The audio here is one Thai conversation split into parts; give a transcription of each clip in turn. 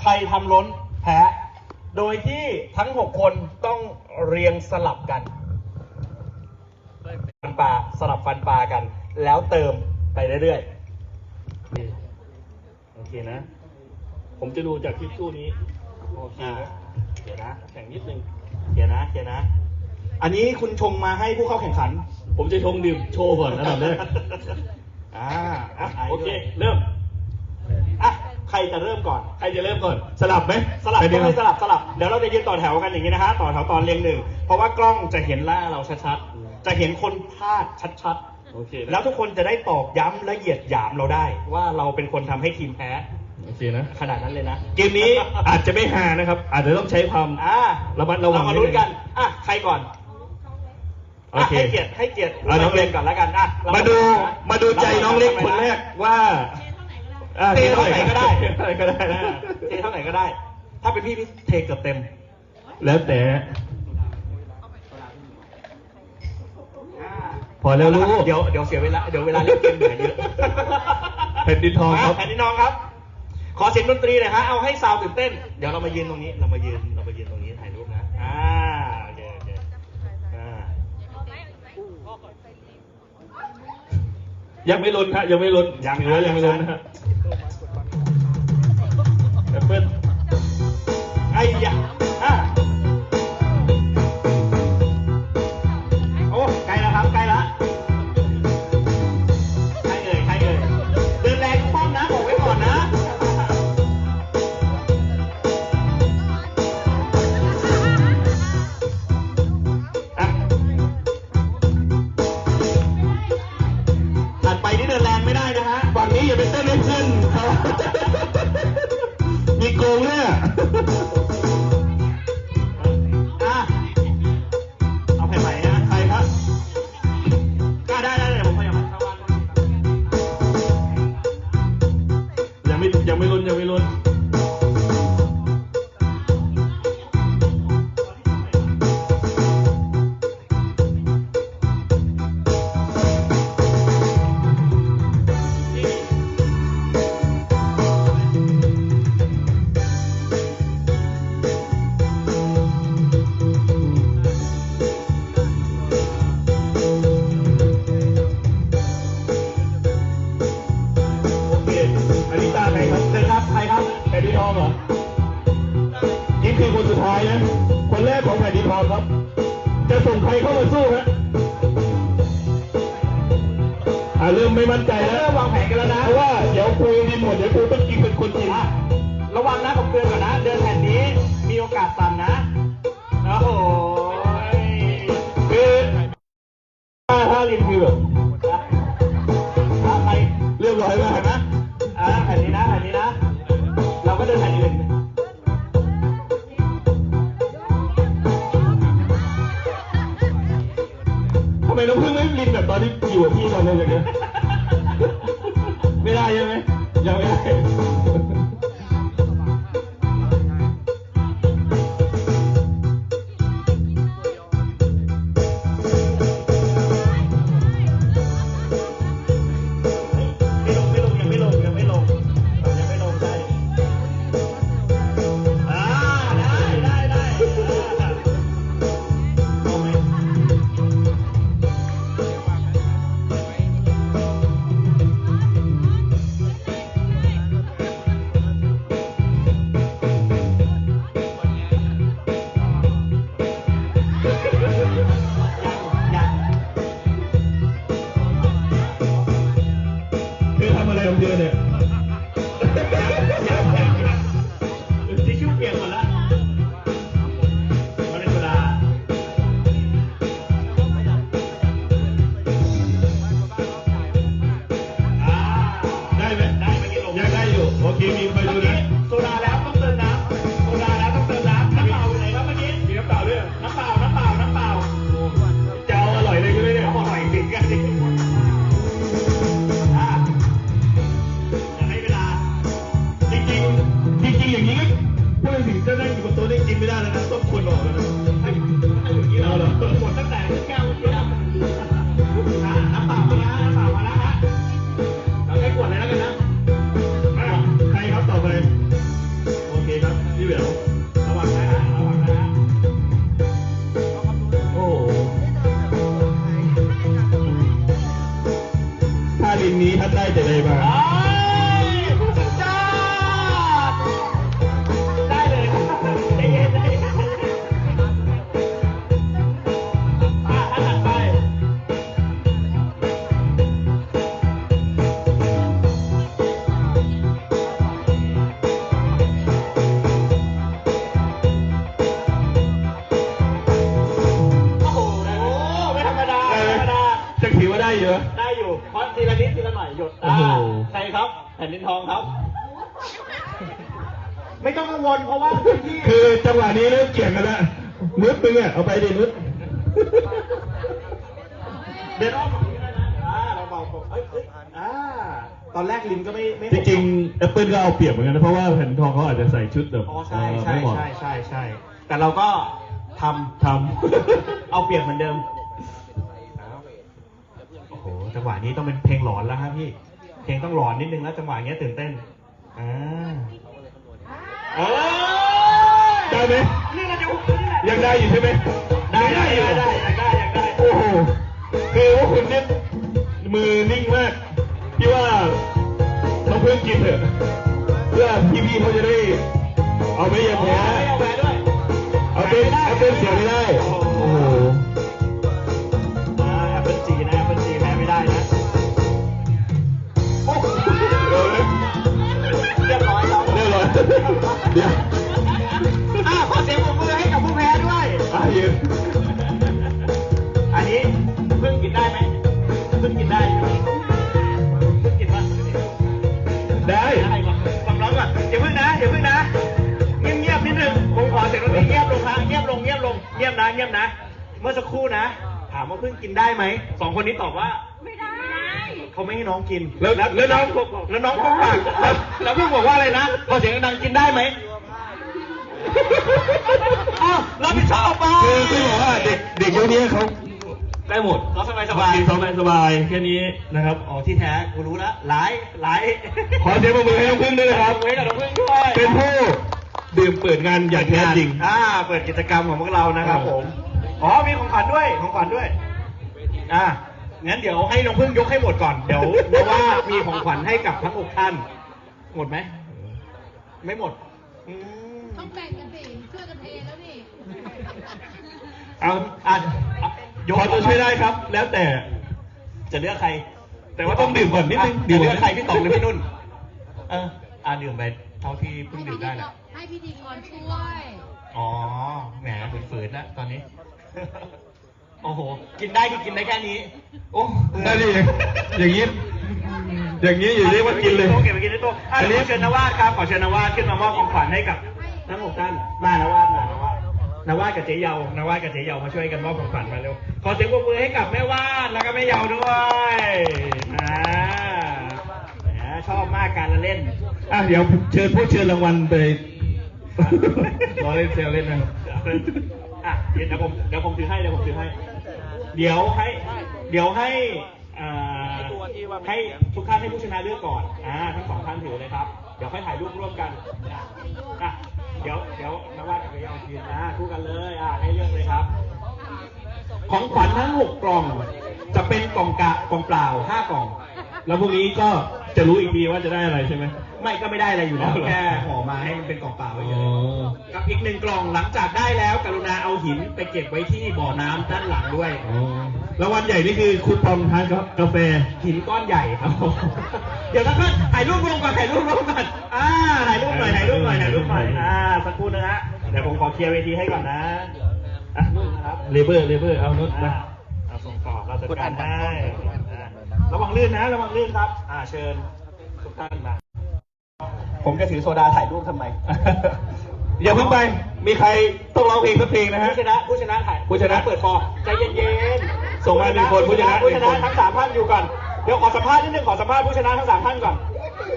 ใครทำล้นแพ้ โดยที่ทั้ง 6 คนต้องเรียงสลับกันฟันปลาสลับฟันปลากัน แล้วเติมไปเรื่อยโอเคนะ ผมจะดูจากคลิปตู้นี้โอเคๆอ่านะเดี๋ยวนะแข่งนิดนึงเดี๋ยวนะเดี๋ยวนะ อันนี้คุณชงมาให้ผู้เข้าแข่งขัน ผมจะชงดื่มโชว์ก่อนอันดับแรกอ่าอะะโอเค เริ่มอะ ใครจะเริ่มก่อน ใครจะเริ่มก่อน สลับไหมสลับไปก็เดียวไม่สลับสลับเดี๋ยวเราจะยืนต่อแถวกันอย่างนี้นะฮะต่อแถวตอนเรียงหนึ่งเพราะว่ากล้องจะเห็นหน้าเราชัดๆจะเห็นคนพลาดชัดโอเคๆนะแล้วทุกคนจะได้ตอกย้ำและเหยียดหยามเราได้ ว่าเราเป็นคนทำให้ทีมแพ้ โอเคนะ ขนาดนั้นเลยนะเกมนี้อาจจะไม่ฮานะครับ อาจจะต้องใช้ความอ่าระมัดระวังเรามาลุ้นกันอะใครก่อนโออะเค ให้เกียรติให้เกียรติอะน้องเล็ก ก่อนแล้วกันอะเรมาดูนะมาดูใจน้องเล็กคนแรกว่า อะเทเท่าไหร่ก็ได้ เทเท่าไหร่ก็ได้อ่าเทเท่าไหร่ก็ได้ ถ้าเป็นพี่พี่เทเกือบเต็ม แล้วแต่ พอแล้วลูก เดี๋ยวเดี๋ยวเสียเวลาเดี๋ยวเวลาเล่นเกมเหนื่อยเยอะแผ่นดินทองครับะแผ่นดินทองครับ ขอเสียงดนตรีหน่อยฮะ เอาให้ซาวด์ตื่นเต้น เดี๋ยวเรามายืนตรงนี้ เรามายืน เรามายืนตรงนี้ถ่ายรูปนะ อ่าโอเคโอเคอ่า ยังไม่ลดครับยังไม่ลดยังถือว่ายังไม่ลุ้นนะฮะแอปเปิ้ลไอ้ยา นี่คือแบบอะไรเรียบร้อยมากเห็นไหมอ่าแผ่นนี้นะแผ่นนี้นะ เราก็เดินแผ่นอื่นทำไมน้องพึ่งไม่ริมแบบตอนที่อยู่กับพี่ตอนนี้อย่างเงี้ย อทำ Amen. นดินทองครับ ไม่ต้องกังวลเพราะว่าพื้นที่คือจังหวะนี้เริ่มเกี่ยงกันแล้วนุดมึงอะเอาไปดินุดเดินอ้อมฝั่งนี้ได้นะอ่าเราเบาๆเอ้ยเอ้ยอ่าตอนแรกลินก็ไม่ไม่จริงๆแอปเปิลก็เอาเปรียบเหมือนกันนะเพราะว่าแผ่นทองเขาอาจจะใส่ชุดแบบอ๋อใช่เอ่อใช่ไม่เหมาะใช่ใช่ใช่แต่เราก็ทำทเอาเปรียบเหมือนเดิมโอ้โหจังหวะนี้ต้องเป็นเพลงหลอนแล้วฮะพี่ เพลงต้องหลอนนิดนึงแล้วจังหวะเนี้ยตื่นเต้นอ่าเออำได้ไหมนี่เราจะหุบตัวนี่แหละยังได้อยู่ใช่ไหม กินได้ไหมสองคนนี้ตอบว่าไม่ได้ เขาไม่ให้น้องกิน แล้วแล้วน้องแล้วน้องก็ปากแล้วแล้วเพิ่งบอกว่าอะไรนะพอเสียงดังๆกินได้ไหมอ้าวรับผิดชอบไปคือคือบอกว่าเด็กเด็กยุคนี้เขาได้หมดเขาสบายสบายกินสบายสบายแค่นี้นะครับอ๋อที่แท้กูรู้แล้วหลายหลายขอเสียงปรบมือให้น้องพึ่งด้วยนะครับไว้กับน้องพึ่งด้วย เป็นผู้ดื่มเปิดงานอย่างแท้จริง อ่า เปิดกิจกรรมของพวกเรานะครับผม อ๋อ มีของขวัญด้วย ของขวัญด้วย อ่างั้นเดี๋ยวให้น้องพึ่งยกให้หมดก่อน เดี๋ยวเพราะว่ามีของขวัญให้กับทั้งหกท่าน หมดไหม ไม่หมดอืมต้องแบ่งกันสิช่วยกันเทแล้วนี่ เอาอะอะยกจะช่วยได้ครับ แล้วแต่จะเลือกใคร แต่ว่าต้องดื่มก่อนนิดนึงะดื่จะมเลืก่ออนกใครพี่ต๋องหรือพี่นุ่น เอออ่าดื่มไปเท่าที่เพิ่งดื่มได้แหละให้พิธีกรช่วย อ๋อ แหมฝืนๆนะตอนนี้ โอ้โห กินได้คือกินได้แค่นี้ โอ้ได้ดิอย่างนี้ อย่างนี้อยู่เรียกว่ากินเลยเก็บไปกินในโต๊ะอันนี้ ขอเชิญนวาดครับ ขอเชิญนวาดขึ้นมามอบของขวัญให้กับทั้งหกท่าน มานวาดมานวาดนวาดกับเจ๊เยานวาดกับเจ๊เยามาช่วยกันมอบของขวัญมาเร็ว ขอเสียงปรบมือให้กับแม่วาดแล้วก็แม่เยาด้วยอ่าแหมชอบมากการละเล่น อะเดี๋ยวเชิญผู้เชิญรางวัลไป รอเล่นเซลเล่นนะครับ อะเดี๋ยวผมเดี๋ยวผมถือให้เดี๋ยวผมถือให้ เดี๋ยวให้เดี๋ยวให้อ่าให้ทุกท่านให้ผู้ชนะเลือกก่อนอ่าทั้งสองท่านถือเลยครับ เดี๋ยวค่อยถ่ายรูปร่วมกันอะอะเดี๋ยวเดี๋ยวนวัดกับพยาทีนะคู่กันเลยอ่าให้เลือกเลยครับ ของขวัญทั้งหกกล่อง จะเป็นกล่องกะกล่องเปล่าห้ากล่อง แล้วพรุ่งนี้ก็จะรู้อีกทีว่าจะได้อะไรใช่ไหม ไม่ก็ไม่ได้อะไรอยู่แล้วอ๋อเหรอแค่ห่อมาให้มันเป็นกล่องเปล่าไว้เฉอ๋ยอกับอีกหนึ่งกล่องหลังจากได้แล้ว กรุณาเอาหินไปเก็บไว้ที่บ่อน้ำด้านหลังด้วยอ๋อรางวัลใหญ่นี่คือคุณปอมทานกาแฟ หินก้อนใหญ่ครับ เดี๋ยวนะครับถ่ายรูปรวมก่อนถ่ายรูปรวมก่อนอ่าถ่ายรูปหน่อยถ่ายรูปหน่อยถ่ายรูปหน่อยอ่าสักครู่นะฮะเดี๋ยวผมขอเคลียร์เวทีให้ก่อนนะอะนู่นนะครับเลเบอร์เลเบอร์เอานุชอ่านะเอาส่งต่อเราจัดการได้อ่าระวังลื่นนะ ระวังลื่นครับ อ่าเชิญทุกท่านมา ผมจะถือโซดาถ่ายรูปทำไม อย่าเพิ่งไป มีใครต้องร้องเพลงสักเพลงนะฮะ ผู้ชนะผู้ชนะถ่ายผู้ชนะ เปิดคอใจเย็นๆส่งมาหนึ่งคนผู้ชนะผู้ชนะหนึ่งคน ทั้งสามท่านอยู่ก่อนเดี๋ยวขอสัมภาษณ์นิดนึงขอสัมภาษณ์ผู้ชนะทั้งสามท่านก่อน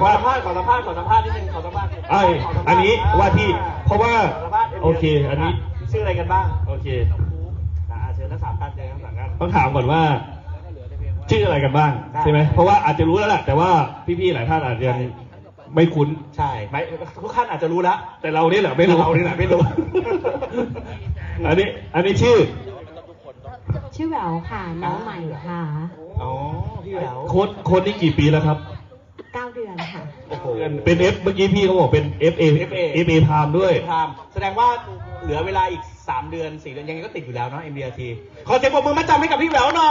ขอสัมภาษณ์ขอสัมภาษณ์ขอสัมภาษณ์นิดนึงขอสัมภาษณ์ไอยอันนี้ว่าที่ เพราะว่า สัมภาษณ์โอเค อันนี้ ชื่ออะไรกันบ้างโอเค อ่าเชิญทั้งสามท่านเชิญทั้งสามท่าน ต้องถามก่อนว่า ชื่ออะไรกันบ้างได้ใช่ไหม เพราะว่าอาจจะรู้แล้วแหละแต่ว่าพี่ๆหลายท่านอาจจะยัง ไม่คุ้นใช่ไม่ทุกท่านอาจจะรู้แล้วแต่เรานี่แหละไม่รู้เรานี่แหละไม่รู้ อันนี้ อันนี้ชื่อ ชื่อแหววค่ะน้องใหม่ค่ะอ๋อพี่แหววโค้ดโค้ดนี่กี่ปีแล้วครับเก้าเดือนค่ะโอ้โหเป็น F เมื่อกี้พี่เขาบอกเป็น F A FA F A พามด้วยไทม์แสดงว่าเหลือเวลาอีก 3 เดือน 4 เดือนยังไงก็ติดอยู่แล้วเนาะ MDRT ขอเสียงปรบมือมาจำให้กับพี่แหววหน่อ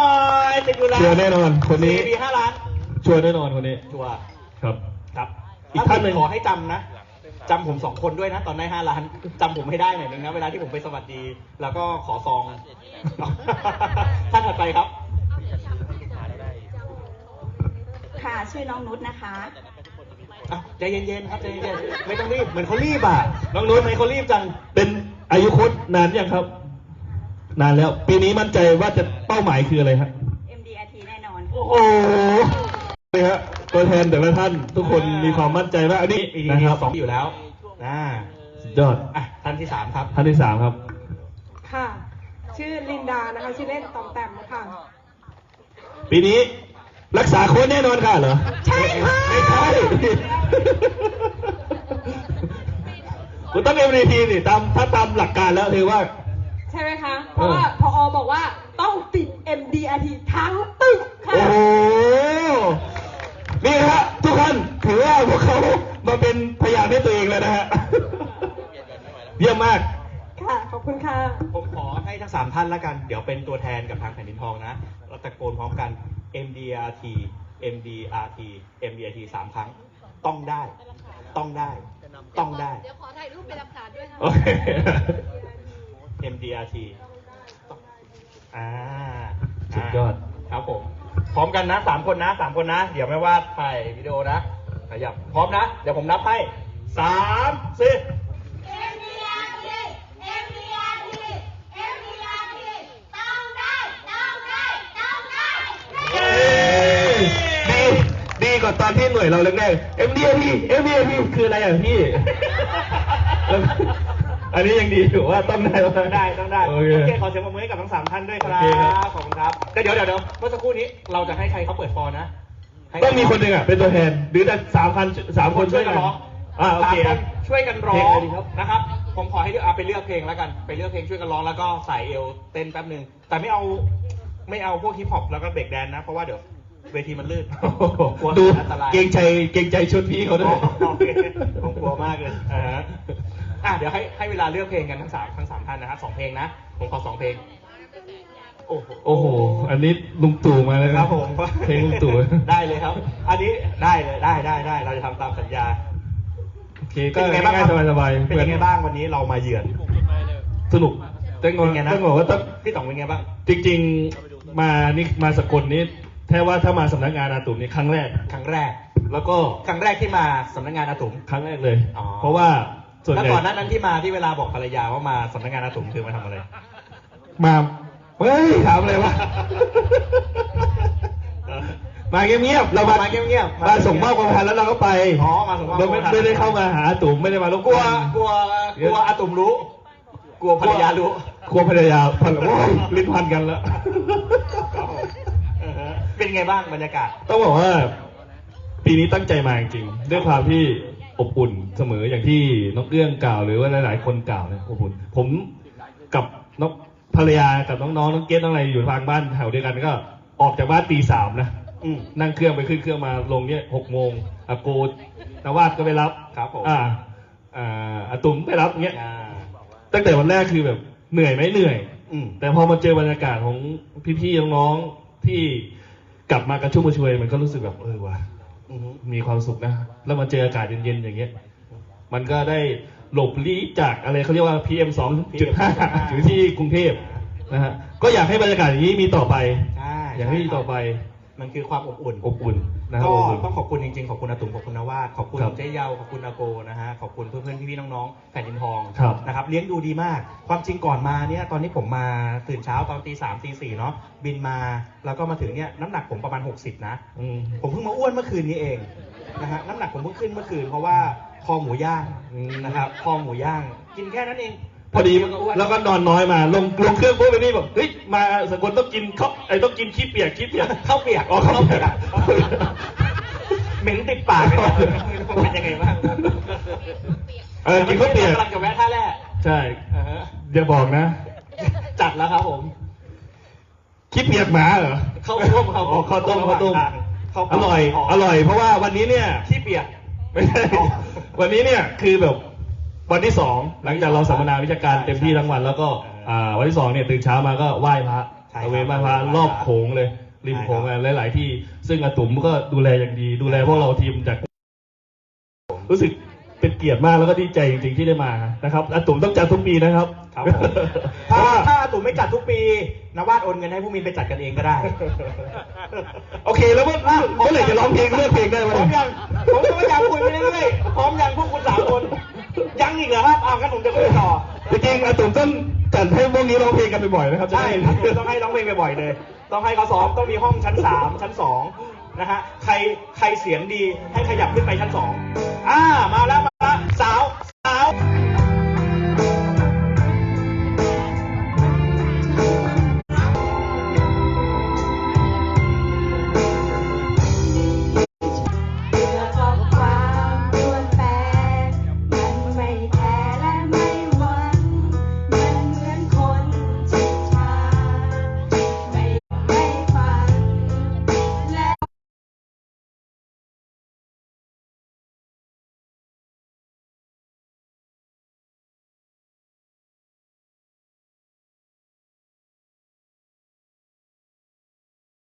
ยติดอยู่แล้วชัวร์แน่นอนคนนี้4ปี5ล้านชัวร์แน่นอนคนนี้ชัวร์ครับครับ อีกท่านหนึ่งขอให้จำนะจำผมสองคนด้วยนะ ตอนได้5ล้านจำผมให้ได้หน่อยนึงนะ เวลาที่ผมไปสวัสดี แล้วก็ขอซอง ท่านถัดไปครับ ค่ะชื่อน้องนุชนะคะ อะใจเย็นๆครับใจเย็นๆไม่ต้องรีบเหมือนเขารีบอะน้องนุ้ยทำไมเขารีบจัง เป็นอายุโค้ดนานยังครับ นานแล้ว ปีนี้มั่นใจว่าจะเป้าหมายคืออะไรครับ MDRT แน่นอน โอ้โหเลยฮะตัวแทนแต่ละท่านทุกคนมีความมั่นใจมากอันนี้ปีนี้นะครับสองอยู่แล้วอ่าสุดยอดอะท่านที่สามครับ ท่านที่สามครับ ค่ะ ชื่อลินดานะคะชื่อเล่นตอมแตมค่ะปีนี้รักษาโค้ดแน่นอนค่ะเหรอ ใช่ค่ะไม่ใช่คุณต้อง MVP นี่ตามถ้าตามหลักการแล้วถือว่า ใช่ไหมคะ เพราะว่าพอบอกว่าต้องติด MDRT ทั้งตึกค่ะ โอ้โห นี่นะฮะทุกท่านถือว่าพวกเขามาเป็นพยานให้ตัวเองแล้วนะฮะเยี่ยมมาก ค่ะ ขอบคุณค่ะ ผมขอให้ทั้งสามท่านแล้วกัน เดี๋ยวเป็นตัวแทนกับทางแผ่นดินทองนะ เราตะโกนพร้อมกัน MDRT MDRT MDRT สามครั้ง ต้องได้ ต้องได้ ต้องได้ เดี๋ยวขอถ่ายรูปเป็นหลักฐานด้วยค่ะ โอเค MDRT ต้องอ่าสุดยอด ครับผม พร้อมกันนะสามคนนะสามคนนะ เดี๋ยวไม่ว่าถ่ายวิดีโอนะขยับพร้อมนะ เดี๋ยวผมนับให้สามสี่ MDRT MDRT MDRT ต้องได้ต้องได้ต้องได้เย้ดีดีกว่าตอนที่หน่วยเราแรกๆ MDAP MDAP คืออะไรอะพี่ อันนี้ยังดีอยู่ว่าต้องได้ต้องได้ต้องได้โอโอเค เคขอเสียงปรบมือให้กับทั้งสามท่านด้วยครัโอเคครับ บขอบคุณครับแต่เดี๋ยวเดี๋ยวเดี๋ยวเมื่อสักครู่นี้เราจะให้ใครเขาเปิดฟอร์นะให้ ต้องมีคนหนึ่งอะเป็นตัวแทนหรือแต่สามพันสามคนช่วยกันร้องอ่าโอเคสามนช่วยกันร้อเพลงงอะไรดีครับ นะครับ ผมขอให้เลือกเอาไปเลือกเพลงแล้วกัน ไปเลือกเพลงช่วยกันร้องแล้วก็ใส่เอวเต้นแป๊บหนึ่งแต่ไม่เอาไม่เอาพวกฮิปฮอปแล้วก็เบรกแดนนะ เพราะว่าเดี๋ยวเวทีมันลื่นกลัวดูอันตรายเกรงใจเกรงใจชุดพี่เขาด้วย โอเคผมกลัวมากเลยอ่าฮะ อะเดี๋ยวให้ให้เวลาเลือกเพลงกันทั้งสามทั้งสามท่านนะครับสองเพลงนะ ผมขอสองเพลง โอ้โห โอ้โห อันนี้ลุงตู่มาแล้วคนะรับผม เพลงลุงตู่ ได้เลยครับ อันนี้ได้เลยได้ได้ได้เราจะทำตามสัญญาโอเค ก็เป็นยังไงบ้างง่ายครับๆสบายๆเป็นยังไงบ้างวันนี้เรามาเยือน สนุกต้องบอกเป็นไงนะ ต้องบอกว่าต้อง พี่ต๋องเป็นไงบ้าง จริงๆมานี่มาสกลนี่แท้ว่าถ้ามาสำนักงานอาตุมนี่ครั้งแรก ครั้งแรก แล้วก็ครั้งแรกที่มาสำนักงานอาตุ๋ม ครั้งแรกเลย อ๋อเพราะว่า ส่วนแล้วใหญ่ก่อนหน้านั้นที่มาที่เวลาบอกภรรยาว่ามาสำนักงานอาตุ๋มคือมาทำอะไร มาเฮ้ยถามอะไรวะ มาเงียบๆเรามามาเงียบๆมาส่งมอบความพันแล้วเราก็ไปอ๋อมาส่งมอบเราไม่ความพัน ไม่ได้เข้ามาหาอาตุมไม่ได้มารบกลัวนกลัวกลัวอาตุ๋มรู้ กลัวภรรยารู้ กลัวภรรยาพันโอ้ยลิ้นพันกันแล้ว ครับผมอือฮะเป็นไงบ้างบรรยากาศ ต้องบอกว่า ปีนี้ตั้งใจมาจริงๆด้วยความที่ อบอุ่นเสมออย่างที่น้องเอื้องกล่าวหรือว่าหลาย ๆ คนกล่าวเนี่ยอบอุ่นผมกับน้องภรรยากับน้องๆน้องเกสน้องอะไรอยู่ทางบ้านแถวเดียวกันก็ ออกจากบ้านตีสามนะอืมนั่งเครื่องไปขึ้นเครื่องมาลงเนี่ยหกโมงอาโกนวาดก็ไปรับครับผมอ่าอ่าอาตุมไปรับเงี้ยอ่าตั้งแต่วันแรกคือแบบเหนื่อยไหมเหนื่อย อืมแต่พอมาเจอบรรยากาศของพี่ๆน้องๆที่กลับมากระชุ่มกระชวยมันก็รู้สึกแบบเออว่ะอือฮึ มีความสุขนะ แล้วมาเจออากาศเย็นๆอย่างเงี้ย มันก็ได้หลบลี้จากอะไรเขาเรียกว่า PM 2.5อยู่ที่กรุงเทพนะฮะ ก็อยากให้บรรยากาศอย่างนี้มีต่อไป ใช่ อยากให้มีต่อไป มันคือความอบอุ่น อบอุ่นนะครับก็อบอุ่น ต้องขอบคุณจริงๆ ขอบคุณอาตุ๋มขอบคุณนวาดขอบคุณครับเจ๊เยาขอบคุณอาโกนะฮะขอบคุณเพื่อนๆพี่ๆน้องๆแผ่นดินทองครับนะครับเลี้ยงดูดีมาก ความจริงก่อนมาเนี่ยตอนนี้ผมมาตื่นเช้าตอนตีสามตีสี่เนาะบินมาแล้วก็มาถึงเนี่ยน้ำหนักผมประมาณ 60 นะ อืม ผมเพิ่งมาอ้วนเมื่อคืนนี้เองนะฮะน้ำหนักผมเพิ่งขึ้นเมื่อคืนเพราะว่าคอหมูย่างอืมนะครับคอหมูย่าง กินแค่นั้นเอง พอดีก็อ้วนแล้วก็นอนน้อยมา ลงลงเครื่องปุ๊บไปนี่แบบเฮ้ยมาสกลต้องกินข้าวไอ้ต้องกินขี้เปียกขี้เปียกข้าวเปียกอ๋อข้าวเปียกเหม็นติดปากเลยนะเป็นยังไงบ้างเออกินข้าวเปียกกำลังจะแวะท่าแรกใช่อ่าฮะอย่าบอกนะ จัดแล้วครับผมขี้เปียกหมาเหรอข้าวต้มครับอ๋อข้าวต้มข้าวต้มข้าวอร่อย อร่อย เพราะว่าวันนี้เนี่ยขี้เปียกไม่ใช่อ๋อวันนี้เนี่ยคือแบบ วันที่สองหลังจากเราสัมมนาวิชาการเต็มที่ทั้งวันแล้วก็เอออ่าวันที่สองเนี่ยตื่นเช้ามาก็ไหว้พระใช่ตะเวนครับไหว้พระไหว้พระรอบโขงเลยริมโขงใช่ครับ หลาย ๆ ที่ซึ่งอาตุ๋มก็ดูแลอย่างดี ดูแลพวกเราทีมจาก รู้สึกเป็นเกียรติมากแล้วก็ดีใจจริง ๆ ที่ได้มานะครับอาตุ่มต้องจัดทุกปีนะครับครับผมถ้าถ้าอาตุ่มไม่จัดทุกปีนวาดโอนเงินให้ผู้มินไปจัดกันเองก็ได้ โอเคแล้วเมื่อเมื่อไหร่จะร้องเพลงเลือกเพลงได้ไหม พร้อมยังผมก็พยายามคุยไปเรื่อยๆพร้อมยังพวกคุณสามคน ยังอีกเหรอครับอ่างั้นผมจะไปต่อ จริงๆอาตุ่มต้องจัดให้พวกนี้ร้องเพลงกันบ่อยๆนะครับใช่ต้องให้ร้องเพลงบ่อยๆเลย ต้องให้เขาซ้อมต้องมีห้องชั้น 3 ชั้น 2 นะฮะ ใครใครเสียงดีให้ขยับขึ้นไปชั้น 2 อ่า มาแล้ว มาแล้ว สาว สาว